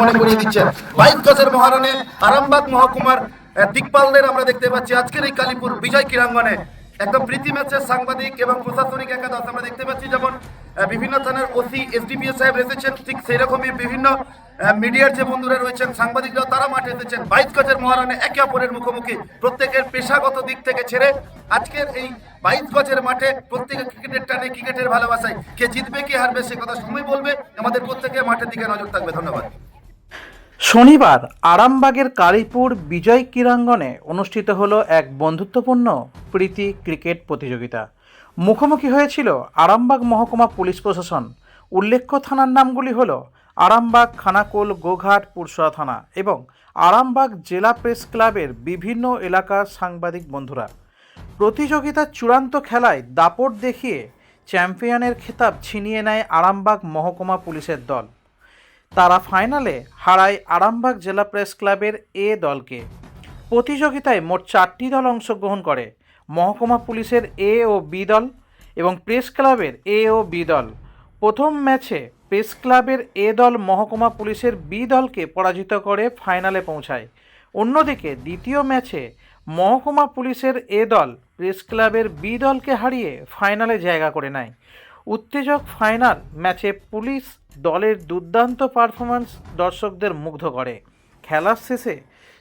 মনে করিয়ে দিচ্ছেন। গজের মহারণে আরামবাগ মহকুমার দিকপালদের আমরা দেখতে পাচ্ছি। আজকের এই কালীপুর বিজয় ক্রীড়াঙ্গনে একদম প্রীতি ম্যাচের সাংবাদিক এবং প্রশাসনিক একাদশ আমরা দেখতে পাচ্ছি যেমন বিভিন্ন ওসি, এসডিপিও সাহেব এসেছেন, ঠিক বিভিন্ন মিডিয়ার যে বন্ধুরা রয়েছেন, সাংবাদিকরাও তারা মাঠে এসেছেন। বাইশ গজের মহারণে একে অপরের মুখোমুখি প্রত্যেকের পেশাগত দিক থেকে ছেড়ে আজকের এই বাইশ গজের মাঠে প্রত্যেকে ক্রিকেটের টানে ক্রিকেটের ভালোবাসায় কে জিতবে, কে হারবে সে কথা সময় বলবে। আমাদের প্রত্যেকে মাঠের দিকে নজর থাকবে। ধন্যবাদ। শনিবার আরামবাগের কালীপুর বিজয় ক্রীড়াঙ্গনে অনুষ্ঠিত হলো এক বন্ধুত্বপূর্ণ প্রীতি ক্রিকেট প্রতিযোগিতা। মুখোমুখি হয়েছিল আরামবাগ মহকুমা পুলিশ প্রশাসন। উল্লেখ্য থানার নামগুলি হলো আরামবাগ খানাকুল গোঘাট পুরসরা থানা এবং আরামবাগ জেলা প্রেস ক্লাবের বিভিন্ন এলাকার সাংবাদিক বন্ধুরা। প্রতিযোগিতার চূড়ান্ত খেলায় দাপট দেখিয়ে চ্যাম্পিয়নের খেতাব ছিনিয়ে নেয় আরামবাগ মহকুমা পুলিশের দল। তারা ফাইনালে হারায় আরামবাগ জেলা প্রেস ক্লাবের এ দলকে। প্রতিযোগিতায় মোট চারটি দল অংশগ্রহণ করে। মহকুমা পুলিশের এ ও বি দল এবং প্রেস ক্লাবের এ ও বি দল। প্রথম ম্যাচে প্রেস ক্লাবের এ দল মহকুমা পুলিশের বি দলকে পরাজিত করে ফাইনালে পৌঁছায়। অন্যদিকে দ্বিতীয় ম্যাচে মহকুমা পুলিশের এ দল প্রেস ক্লাবের বি দলকে হারিয়ে ফাইনালে জায়গা করে নেয়। উত্তেজক ফাইনাল ম্যাচে পুলিশ দলের দুর্দান্ত পারফরম্যান্স দর্শকদের মুগ্ধ করে। খেলার শেষে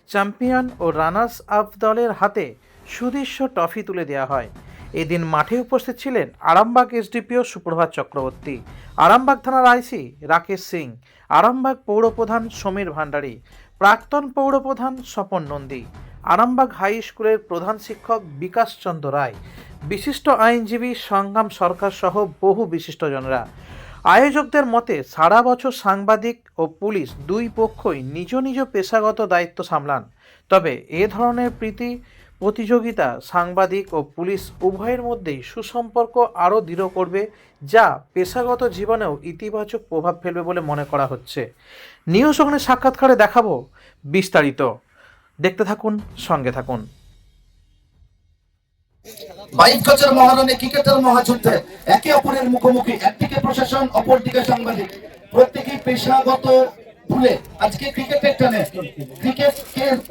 চ্যাম্পিয়ন ও রানার্স আপ দলের হাতে সুদৃশ্য ট্রফি তুলে দেওয়া হয়। এদিন মাঠে উপস্থিত ছিলেন আরামবাগ এসডিপিও সুপ্রভাত চক্রবর্তী, আরামবাগ থানার আইসি রাকেশ সিং, আরামবাগ পৌরপ্রধান সমীর ভান্ডারী, প্রাক্তন পৌরপ্রধান স্বপন নন্দী, আরামবাগ হাই স্কুলের প্রধান শিক্ষক বিকাশ চন্দ্র রায়, বিশিষ্ট আইনজীবী সংগ্রাম সরকার সহ বহু বিশিষ্টজনরা। আয়োজকদের মতে, সারা বছর সাংবাদিক ও পুলিশ দুই পক্ষই নিজ নিজ পেশাগত দায়িত্ব সামলান। তবে এ ধরনের প্রীতি প্রতিযোগিতা সাংবাদিক ও পুলিশ উভয়ের মধ্যেই সুসম্পর্ক আরও দৃঢ় করবে, যা পেশাগত জীবনেও ইতিবাচক প্রভাব ফেলবে বলে মনে করা হচ্ছে। নিউজ অগ্নির সাক্ষাৎকারে দেখাবো বিস্তারিত। দেখতে থাকুন, সঙ্গে থাকুন। বাইশ গজের মহারণে ক্রিকেটের মহাযুদ্ধে একে অপরের মুখোমুখি, একদিকে প্রশাসন, অপরদিকে সাংবাদিক। প্রত্যেকেই পেশাগত ভুলে আজকে ক্রিকেটের টানে ক্রিকেট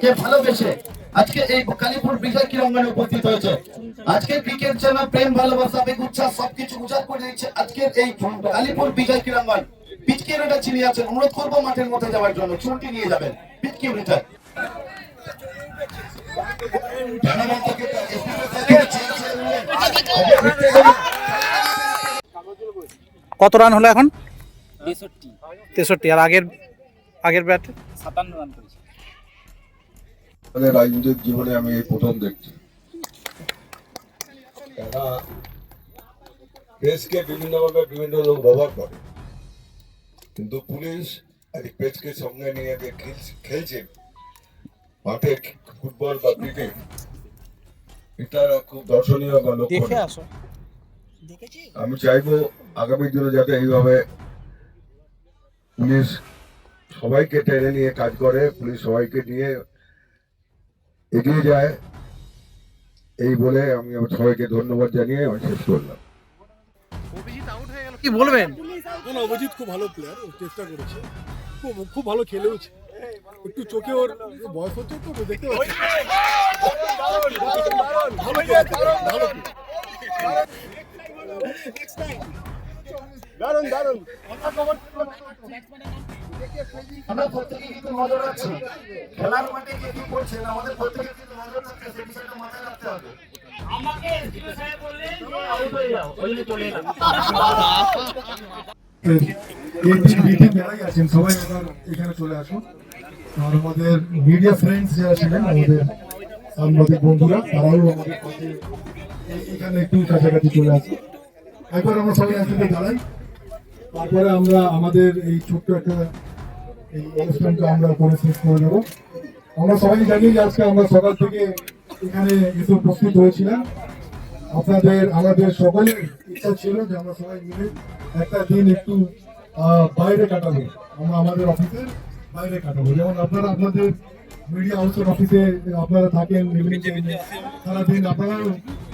কে ভালোবেসে আজকে এই কালীপুর বিজয় ক্রীড়াঙ্গনে উপস্থিত হয়েছে। আজকে ক্রিকেট যেন প্রেম, ভালোবাসা উচ্ছ্বাস সবকিছু উজাড় করে দিচ্ছে আজকের এই কালীপুর বিজয় ক্রীড়াঙ্গন। পিচকিউরিটা চিনি আছেন। অনুরোধ করব মাঠের মধ্যে যাওয়ার জন্য। চুনটি নিয়ে যাবেন। পিচকিউরিটা কত রান হলো এখন? তেষট্টি। আর আগের আগের ব্যাট সাতান্ন রান করেছে। রাজনৈতিক জীবনে আমি প্রথম দেখছি। তারা প্রেসকে বিভিন্নভাবে বিভিন্ন লোক ব্যবহার করে। কিন্তু পুলিশ প্রেসকে সঙ্গে নিয়ে যে খেলছে মাঠে ফুটবল বা ক্রিকেট এটা খুব দর্শনীয় বা লক্ষ্য আসো। আমি চাইব আগামী দিনে যাতে এইভাবে পুলিশ সবাইকে টেনে নিয়ে কাজ করে পুলিশ সবাইকে নিয়ে এগিয়ে যায় এই বলে আমি সবাইকে ধন্যবাদ জানিয়ে আমি শেষ করলাম। কি বলবেন? না না অভিজিৎ খুব ভালো প্লেয়ার ও চেষ্টা করেছে। খুব খুব ভালো খেলেওছে। একটু চোখে ওর বয়স হচ্ছে তো তো দেখতে পাচ্ছি। ভালো player, ভালো player। দারুণ দারুণ আমরা প্রত্যেকে কিন্তু নজর রাখছি খেলার মাঠে কে কি করছেন আমাদের প্রত্যেকে কিন্তু নজর রাখতে হবে, বিষয়টা মাথায় রাখতে হবে আছেন সবাই এবার এখানে চলে আসুন আর আমাদের মিডিয়া ফ্রেন্ডস যারা ছিলেন আমাদের সাংবাদিক বন্ধুরা, তারাও আমাদের কাছে এখানে একটু কাছাকাছি চলে আসুন একবার আমরা সবাই একসাথে দাঁড়াই। তারপরে আমরা আমাদের এই ছোট্ট একটা এই অনুষ্ঠানটা আমরা করে শেষ করে দেবো। আমরা সবাই জানি যে আজকে আমরা সকাল থেকে এখানে এসে উপস্থিত হয়েছিলাম। আপনাদের, আমাদের সকলের ইচ্ছা ছিল যে আমরা সবাই মিলে একটা দিন একটু বাইরে কাটাবো। আমরা আমাদের অফিসের বাইরে কাটাবো। যেমন আপনারা আপনাদের মিডিয়া হাউসের অফিসে আপনারা থাকেন সারাদিন আপনারাও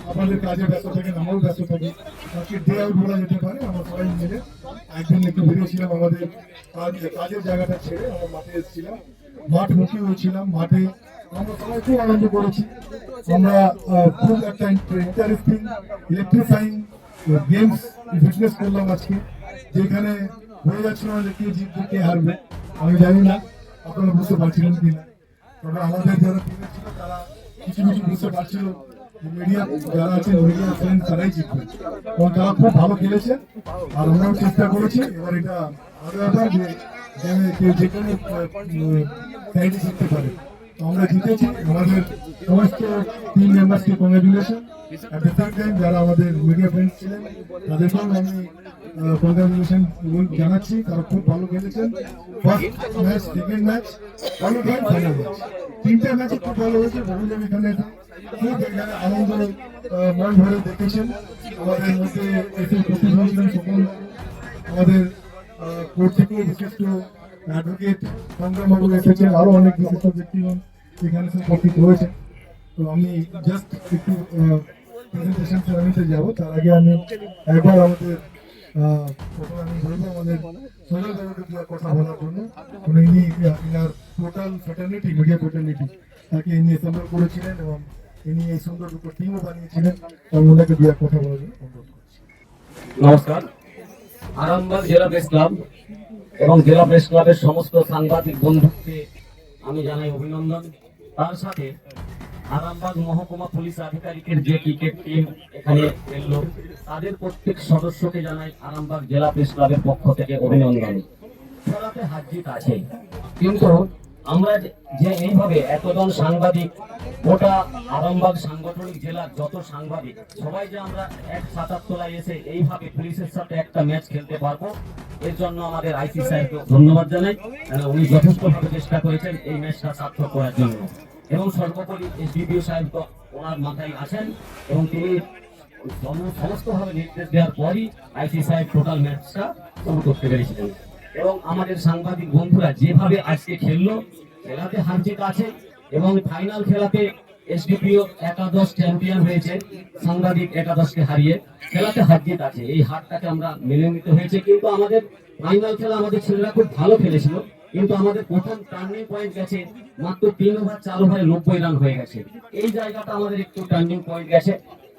আপনাদের কাজে ব্যস্ত থাকেন আমরাও ব্যস্ত থাকি। আজকে ডে আউট বলা যেতে পারে আমরা সবাই মিলে একদিন একটু বেরিয়েছিলাম আমাদের কাজ- কাজের জায়গাটা ছেড়ে আমরা মাঠে এসেছিলাম। মাঠ মুখী হয়েছিলাম মাঠে আমরা সবাই খুব আনন্দ করেছি। আমরা খুব একটা ইন্টারেস্টিং ইলেকট্রিফাইং গেমস ফিটনেস করলাম আজকে যেখানে হয়ে যাচ্ছিল না যে কে জিতবে কে হারবে। আমি জানি না আপনারা বুঝতে পারছিলেন কিনা। তবে আমাদের কিছু কিছু বুঝতে পারছিল মিডিয়া যারা আছে মিডিয়া ফ্রেন্ড তারাই জিতবে। খুব ভালো খেলেছে, আর আমরাও চেষ্টা করেছি। এবার এটা আরও ব্যাপার যে যে- কেউ যে কোনো সাইডে পারে। আমরা জিতেছি। আমাদের সমস্ত টিম মেম্বারসকে কংগ্রেচুলেশন টাইম যারা আমাদের মিডিয়া ফ্রেন্ডস ছিলেন তাদেরকেও আমি কংগ্রেচুলেশন জানাচ্ছি। তারা খুব ভালো খেলেছেন। ফার্স্ট ম্যাচ সেকেন্ড ম্যাচ ভালো খেলে ফাইনাল ম্যাচ তিনটা ম্যাচে খুব ভালো হয়েছে। বহুজন এখানে খুব আনন্দ মন ভরে দেখেছেন। আমাদের মধ্যে এসে সকল আমাদের কোর্ট থেকেও বিশিষ্ট অ্যাডভোকেট সংগ্রামবাবু এসেছেন আরও অনেক বিশিষ্ট ব্যক্তিগণ এখানে উপস্থিত হয়েছে তো আমি জাস্ট একটু প্রেজেন্টেশন সেরেমনিতে যাব। তার আগে আমি একবার আমাদের কথা বলার জন্য, উনি ইনি ইনার টোটাল ফ্যাটার্নিটি মিডিয়া ফ্যাটার্নিটি তাকে ইনি অ্যাসেম্বল করেছিলেন এবং ইনি এই সুন্দর টিমও বানিয়েছিলেন। আমি ওনাকে দু কথা বলার নমস্কার। আরামবাগ জেলা প্রেস এবং জেলা প্রেস ক্লাবের সমস্ত সাংবাদিক বন্ধুকে আমি জানাই অভিনন্দন। তার সাথে আরামবাগ মহকুমা পুলিশ আধিকারিকের যে ক্রিকেট টিম এখানে খেললো তাদের প্রত্যেক সদস্যকে জানাই আরামবাগ জেলা প্রেস ক্লাবের পক্ষ থেকে অভিনন্দন। খেলাতে হাজির আছে। কিন্তু আমরা যে- এইভাবে এতজন সাংবাদিক, গোটা আরামবাগ সাংগঠনিক জেলার যত সাংবাদিক, সবাই যে আমরা এক ছাতার তলায় এসে এইভাবে পুলিশের সাথে একটা ম্যাচ খেলতে পারব, এর জন্য আমাদের আইসি সাহেবকে ধন্যবাদ জানাই উনি যথেষ্টভাবে চেষ্টা করেছেন এই ম্যাচটা সার্থক করার জন্য। এবং সর্বোপরি এসডিপিও সাহেব ওনার মাথায় আছেন এবং তিনি সম- সমস্তভাবে নির্দেশ দেওয়ার পরই আইসি সাহেব টোটাল ম্যাচটা শুরু করতে পেরেছিলেন। এবং আমাদের সাংবাদিক বন্ধুরা যেভাবে আজকে খেললো, খেলাতে হার জিত আছে এবং ফাইনাল খেলাতে এসডিপিও একাদশ চ্যাম্পিয়ন হয়েছে, সাংবাদিক একাদশকে হারিয়ে খেলাতে হার জিত আছে। এই হারটাকে আমরা মেনে নিতে হয়েছে। কিন্তু আমাদের ফাইনাল খেলা আমাদের ছেলেরা খুব ভালো খেলেছিল, কিন্তু আমাদের প্রথম টার্নিং পয়েন্ট গেছে, মাত্র তিন ওভার চার ওভারে নব্বই রান হয়ে গেছে। এই জায়গাটা আমাদের একটু টার্নিং পয়েন্ট গেছে।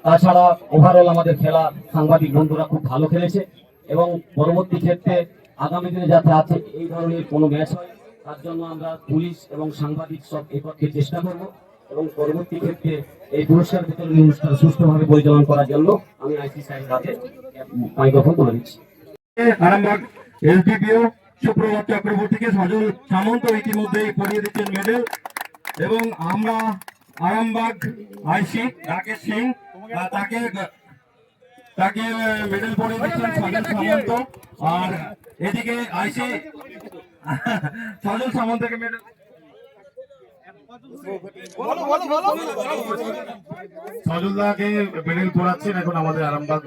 তাছাড়া ওভারঅল আমাদের খেলা সাংবাদিক বন্ধুরা খুব ভালো খেলেছে এবং পরবর্তী ক্ষেত্রে আগামী দিনে যাতে আছে, এই ধরনের কোনো ম্যাচ হয়, তার জন্য আমরা পুলিশ এবং সাংবাদিক সব একত্রে চেষ্টা করব এবং পরবর্তী ক্ষেত্রে এই পুরস্কার বিতরণ অনুষ্ঠান সুষ্ঠুভাবে পরিচালনা করার জন্য আমি আইসি সাহেবের হাতে মাইক্রোফোন তুলে দিচ্ছি। আরামবাগ এসডিপিও সুপ্রভাত চক্রবর্তীকে সজল সামন্ত ইতিমধ্যে পড়িয়ে দিচ্ছেন মেডেল। এবং আমরা আরামবাগ আইসি রাকেশ সিং তাকে তাকে মেডেল পরিয়ে দিচ্ছেন সজল সামন্ত। আর এদিকে আইসি। সজল সামন্তকে মেডেল সজলদাকে মেডেল পড়াচ্ছেন এখন আমাদের আরামবাগ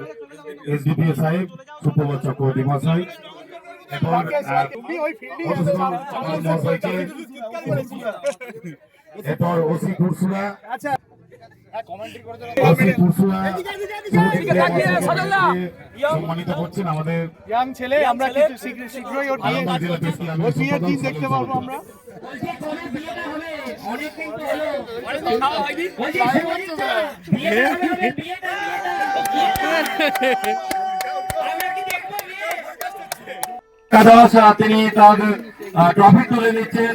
এসডিপিও সাহেব সুপ্রভাত চক্রবর্তী মহাশয়। এরপর মহাশয়কে ওসি কুরসুরা। সম্মানিত করছেন আমাদের ইয়াং ছেলে আমরা কিছু শীঘ্রই ওর বিয়ে দিন দেখতে পারব আমরা তিনি তার ট্রফি তুলে নিচ্ছেন।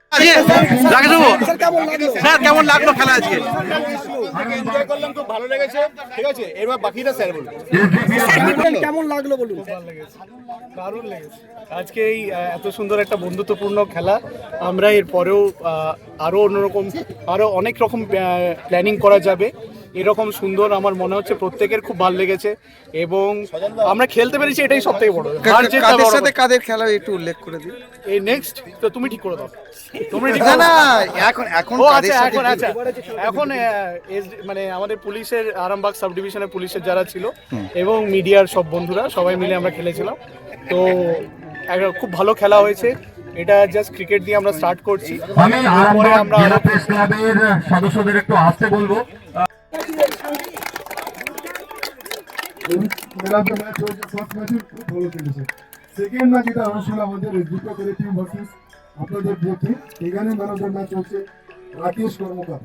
স্যার কেমন লাগল খেলা আজকে? এনজয় করলাম খুব ভালো লেগেছে। ঠিক আছে? এবার বাকিটা স্যার বলুন। কেমন লাগল বলুন? দারুণ লেগেছে। আজকে এই আহ, এত সুন্দর একটা বন্ধুত্বপূর্ণ খেলা। আমরা এর পরেও আহ, আরও অন্যরকম আরও অনেক রকম প্ল্যানিং করা যাবে। এরকম সুন্দর আমার মনে হচ্ছে প্রত্যেকের খুব ভালো লেগেছে এবং আমরা খেলতে পেরেছি এটাই সব থেকে বড় কাদের সাথে কাদের খেলা একটু উল্লেখ করে দিন। এই নেক্সট তো তুমি ঠিক করে দাও। তুমি ঠিক না না এখন এখন কাদের আচ্ছা সাথে এখন আচ্ছা। এখন এস- মানে আমাদের পুলিশের আরামবাগ সাব ডিভিশনের পুলিশের যারা ছিল এবং মিডিয়ার সব বন্ধুরা সবাই মিলে আমরা খেলেছিলাম। তো একটা খুব ভালো খেলা হয়েছে। এটা জাস্ট ক্রিকেট দিয়ে আমরা স্টার্ট করছি। আমি আরামবাগ আমরা জেলা প্রেস ক্লাবের সদস্যদের একটু আসতে বলব। ম্যান অফ সেকেন্ড ম্যাচ যেটা হয়েছিল আমাদের দুটো করে টিম ভার্সেস আপনাদের টিম এখানে ম্যান অফ দ্য ম্যাচ হচ্ছে রাকেশ কর্মকার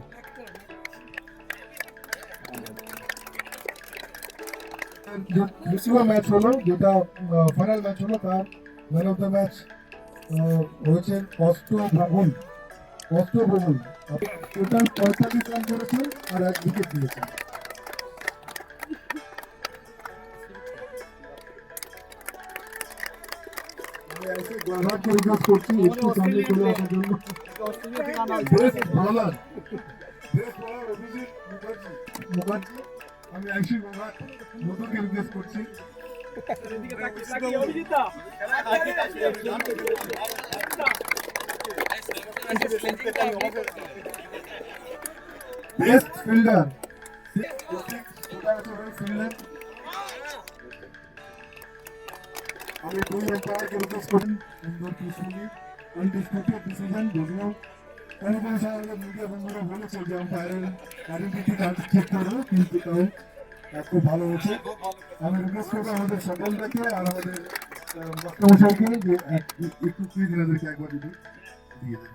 ম্যাচ হলো যেটা ফাইনাল ম্যাচ হলো তার ম্যান অফ দ্য ম্যাচ হয়েছে কষ্ট ভ্রমণ কষ্ট ভ্রমণ টোটাল পঁয়তাল্লিশ রান করেছেন আর এক উইকেট দিয়েছেন। Rahat koşsun yetki sende gol atacağım. Direkt bağlar. Direkt bağlar öbüzü Mugacı. Mugacı. Hani Ayşe Mugacı. Mugacı gibi. Best fielder. Best fielder. আমি এম্পায়ারকে রিকোয়েস্ট করি সুন্দর পিসফুলি আনডিসপিউটেড ডিসিশন যদিও কোনো কোনো সময় আমাদের মিডিয়া বন্ধুরা বলেছে যে আম্পায়ারের আইডেন্টিটি কার্ড চেক করব কিন্তু তাও খুব ভালো হয়েছে আমি রিকোয়েস্ট করব আমাদের সকলকে আর আমাদের বক্তমশাইকে যে এক- একটু প্লিজ এনাদেরকে একবার যদি দিয়ে দেন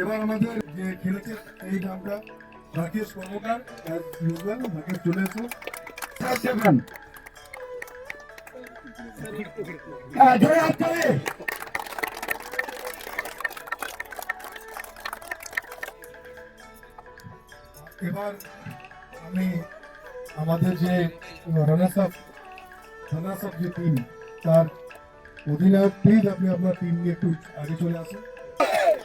এবার আমাদের যে খেলেছে এই নামটা রাকেশ কর্মকার usual, রাকেশ চলে এসো। এবার আমি আমাদের যে রানার্স আপ যে টিম তার অধিনায়ক প্লিজ আপনি আপনার টিম নিয়ে একটু আগে চলে আসুন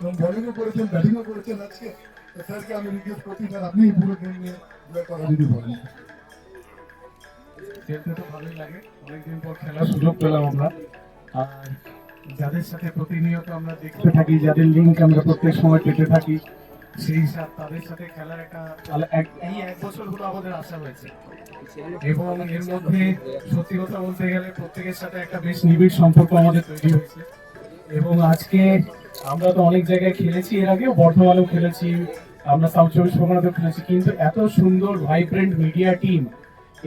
এবং বলিংও করেছেন ব্যাটিংও করেছেন আজকে। স্যারকে আমি রিকোয়েস্ট করছি স্যার আপনি পুরো গেম নিয়ে কথা যদি বলেন। খেলতে তো ভালোই লাগে। অনেকদিন পর খেলার সুযোগ পেলাম আমরা। আর যাদের সাথে প্রতিনিয়ত আমরা দেখতে থাকি যাদের লিঙ্ক আমরা প্রত্যেক সময় পেতে থাকি সেই সাথে তাদের সাথে খেলার একটা এক- এই এক বছর হলো আমাদের আশা হয়েছে এবং এর মধ্যে সত্যি কথা বলতে গেলে প্রত্যেকের সাথে একটা বেশ নিবিড় সম্পর্ক আমাদের তৈরি হয়েছে। এবং আজকে আমরা তো অনেক জায়গায় খেলেছি, এর আগেও বর্ধমানেও খেলেছি, আমরা সাউথ চব্বিশ পরগনাতেও খেলেছি, কিন্তু এত সুন্দর ভাইব্রেন্ট মিডিয়া টিম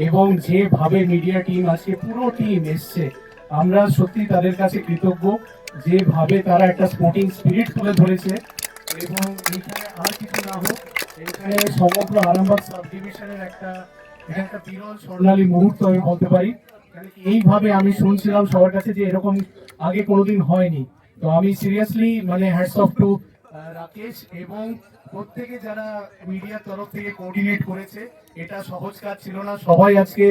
এবং যেভাবে মিডিয়া টিম আজকে পুরো টিম এসছে। আমরা সত্যি তাদের কাছে কৃতজ্ঞ, যেভাবে তারা একটা স্পোর্টিং স্পিরিট তুলে ধরেছে। এবং এখানে আর কিছু না হোক, এখানে সমগ্র আরামবাগ সাব ডিভিশনের একটা একটা বিরল, স্বর্ণালী মুহূর্ত আমি বলতে পারি। এইভাবে আমি শুনছিলাম সবার কাছে যে এরকম আগে কোনোদিন হয়নি। তো আমি সিরিয়াসলি মানে হ্যাটস অফ টু রাকেশ এবং প্রত্যেকে যারা মিডিয়ার তরফ থেকে কোঅর্ডিনেট করেছে, এটা সহজ কাজ ছিল না। সবাই আজকে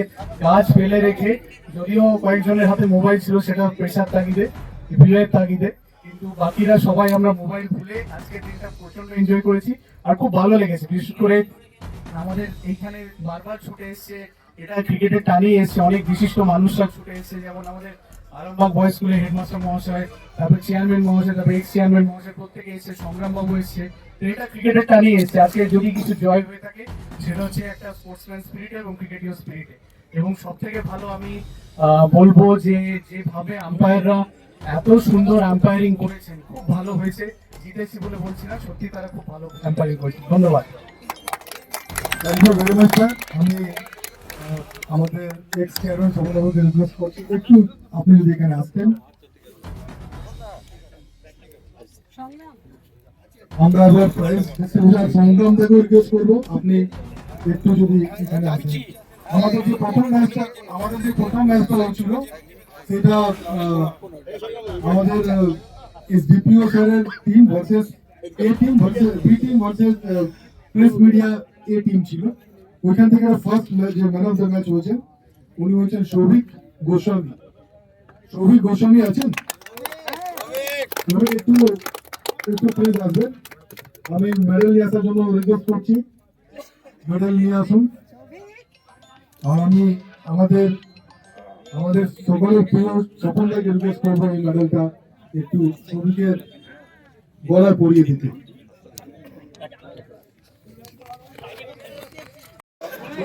কাজ ফেলে রেখে, যদিও কয়েকজনের হাতে মোবাইল ছিল, সেটা প্রেশার তাগিদে ভিড়ের তাগিদে, কিন্তু বাকিরা সবাই আমরা মোবাইল ভুলে আজকে দিনটা প্রচণ্ড এনজয় করেছি। আর খুব ভালো লেগেছে, বিশেষ করে আমাদের এইখানে বারবার ছুটে এসছে, এটা ক্রিকেটের টানিয়ে এসছে, অনেক বিশিষ্ট মানুষরা ছুটে এসছে, যেমন আমাদের আরামবাগ বয়েজ স্কুলের হেডমাস্টার মহাশয় তারপর চেয়ারম্যান মহাশয় তারপর এক্স চেয়ারম্যান মহাশয় প্রত্যেকে এসছে সংগ্রাম বাবু এসছে। তো এটা ক্রিকেটের টানিয়ে এসছে। আজকে যদি কিছু জয় হয়ে থাকে সেটা হচ্ছে একটা স্পোর্টসম্যান স্পিরিটে এবং ক্রিকেটীয় স্পিরিটে এবং সব থেকে ভালো আমি বলব যে যেভাবে আম্পায়াররা এত সুন্দর আম্পায়ারিং করেছেন খুব ভালো হয়েছে। জিতেছি বলে বলছি না সত্যি তারা খুব ভালো আম্পায়ারিং করেছেন ধন্যবাদ। Thank you very much sir আমি আমাদের এক্স চেয়ারম্যান সবাইকে রিকোয়েস্ট করছি, একটু আপনি যদি এখানে আসতেন। আমরা এবার প্রাইজ ডিস্ট্রিবিউশন সংগ্রাম থেকে রিকোয়েস্ট করব। আপনি একটু যদি এখানে আসেন। আমাদের যে প্রথম ম্যাচটা আমাদের যে প্রথম ম্যাচটা হচ্ছিল, সেটা আমাদের ডিপিও স্যারের team versus A team versus B team versus press media A team ছিল। ওইখান থেকে ফার্স্ট যে ম্যান অফ দ্য ম্যাচ হয়েছে, উনি হচ্ছেন সৌভিক গোস্বামী। সৌভিক গোস্বামী আছেন? একটু একটু প্লিজ আসবেন। আমি মেডেল নিয়ে আসার জন্য রিকোয়েস্ট করছি। মেডেল নিয়ে আসুন। আর আমি আমাদের আমাদের সকলের প্রিয় সকলকে রিকোয়েস্ট করব এই মেডেলটা একটু সৌভিকের গলায় পরিয়ে দিতে।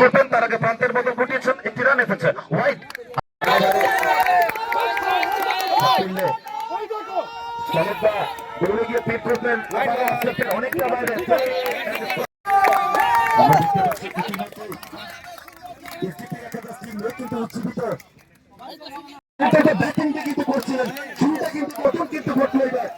করবেন, তার আগে প্রান্তের বদল ঘটিয়েছেন, একটি রান এসেছে। হোয়াইট দৌড়ে কিন্তু করছিলেন শুরুটা কিন্তু কঠোর কিন্তু ঘটলো এবার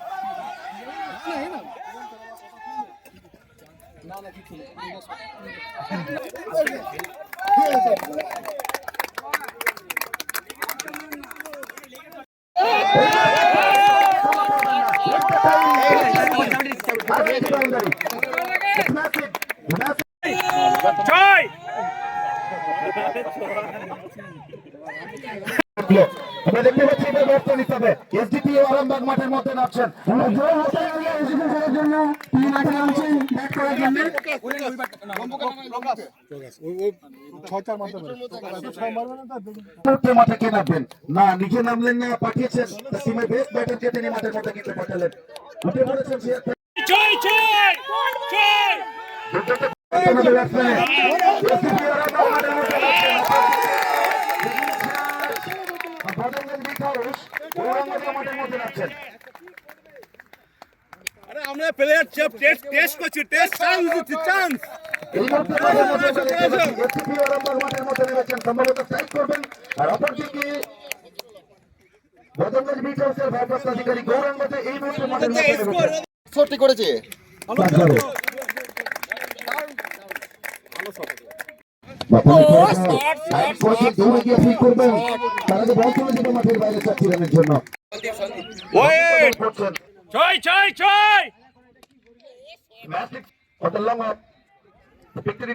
জয় আমরা দেখতে পাচ্ছি এবার ব্যবস্থা নিতে হবে। এসডিপি আরামবাগ মাঠের মধ্যে নামছেন। করার জন্য মাঠে নামছেন ব্যাট করার জন্য। মাঠে কে নামবেন? না নিজে নামলেন না পাঠিয়েছেন। টিমের বেস্ট ব্যাটারকে তিনি মাঠের মধ্যে কিন্তু পাঠালেন। উঠে পড়েছেন সে দুর্দান্ত আমাদের ব্যাটসম্যান মধ্যে নামছেন বদলের গৌরাঙ্গ মাঠের মধ্যে নামছেন আমরা প্লেয়ার টেস্ট টেস্ট করছি টেস্ট চান্স দিচ্ছি চান্স এই মুহূর্তে মাঠের মধ্যে আরামবাগ মাঠের নেমেছেন সম্ভবত স্ট্রাইক করবেন আর অপরদিকে বদলের বিকাশের ভারপ্রাপ্ত অধিকারী গৌরাঙ্গতে এই মুহূর্তে মাঠের মধ্যে নেমেছেন সত্যি করেছে। বাপুনি কোচ দৌড়ে গিয়ে ফিট করবেন তার আগে বল তুলে দিবে মাঠের বাইরে চারটি রানের জন্য ছয় ছয় ছয় victory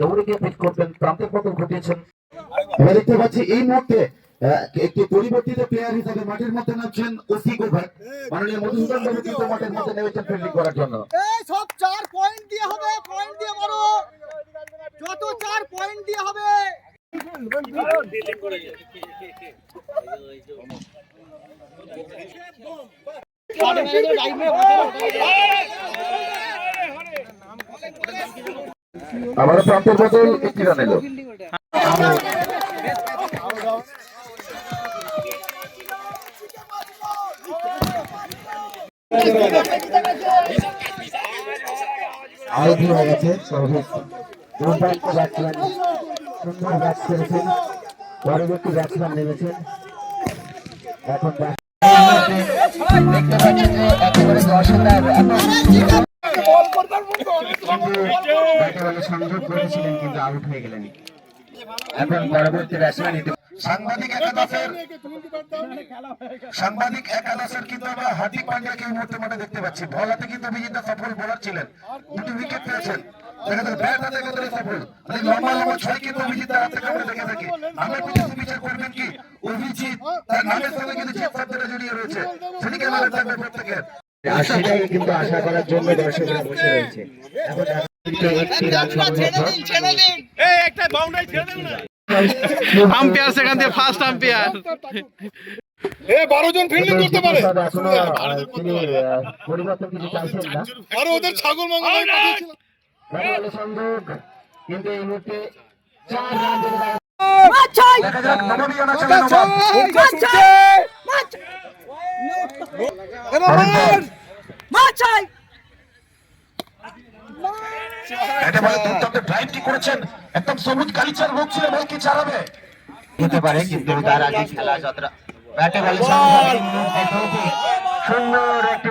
দৌড়ে গিয়ে পিচ করবেন প্রান্তের পতন ঘটিয়েছেন দেখতে পাচ্ছি এই মুহূর্তে একটি পরিবর্তিত প্লেয়ার হিসেবে মাঠের মধ্যে নামছেন ওসি গোভার মাননীয় মধুসূদন বাবু কিন্তু মাঠের মধ্যে নেমেছেন ফিল্ডিং করার জন্য। এই সব চার পয়েন্ট দিয়ে হবে পয়েন্ট দিয়ে মারো যত চার পয়েন্ট দিয়ে হবে। আবার প্রান্তের বদল একটি রান এলো। আউট হয়ে গেছে দুর্দান্ত ব্যাটসম্যান সুন্দর ব্যাট করেছেন পরবর্তী ব্যাটসম্যান নেমেছেন এখন সংযোগ করেছিলেন কিন্তু আউট হয়ে গেলেন। এখন পরবর্তী ব্যাটসম্যান সাংবাদিক একাদশের সাংবাদিক একাদশের কিন্তু আমরা হার্দিক পান্ডিয়াকে এই মুহূর্তে মাঠে দেখতে পাচ্ছি। বল হাতে কিন্তু অভিজিৎ সফল বোলার ছিলেন। দুটি উইকেট পেয়েছেন। দেখা ব্যাট হাতে কতটা সফল। অনেক লম্বা লম্বা ছয় কিন্তু অভিজিৎ হাত আমরা দেখে থাকি। আমরা কিন্তু বিচার করবেন কি? অভিজিৎ তার নামের সঙ্গে কিন্তু যে শব্দটা জড়িয়ে রয়েছে। সেদিকে মনে থাকবে প্রত্যেকের? সেটাই কিন্তু আশা করার জন্য দর্শকরা বসে রয়েছে। এখন একটি আম্পায়ার সেখান থেকে ফার্স্ট আম্পায়ার এখনও আহ, তিনি আহ, পরিবর্তন কিছু চাইছেন না আরও ওদের ছাগল মঙ্গল কিন্তু এই মুহূর্তে চার রান যদি এটা বলে দুর্দান্ত ড্রাইভটি করেছেন। একদম সবুজ গালিচার রোগ ছিল বল কি চালাবে? হতে পারে কিন্তু তার আগে খেলা যতটা ব্যাটে বলে। সুন্দর একটি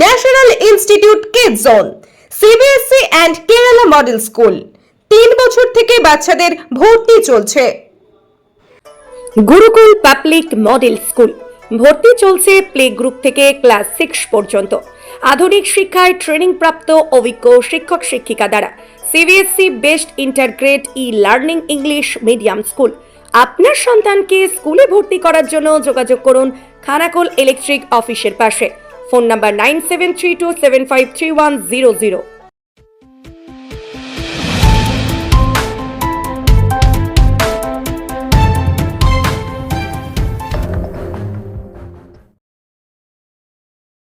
National institute kid zone CBSE and Kerala model school তিন বছর থেকে বাচ্চাদের ভর্তি চলছে। Gurukul public model school. ভর্তি চলছে প্লে গ্রুপ থেকে ক্লাস সিক্স পর্যন্ত। আধুনিক শিক্ষায় ট্রেনিং প্রাপ্ত অভিজ্ঞ শিক্ষক শিক্ষিকা দ্বারা CBSE best integrated e learning English medium school আপনার সন্তানকে স্কুলে ভর্তি করার জন্য যোগাযোগ করুন খানাকুল ইলেকট্রিক অফিসের পাশে। Phone number nine seven three two seven five three one zero zero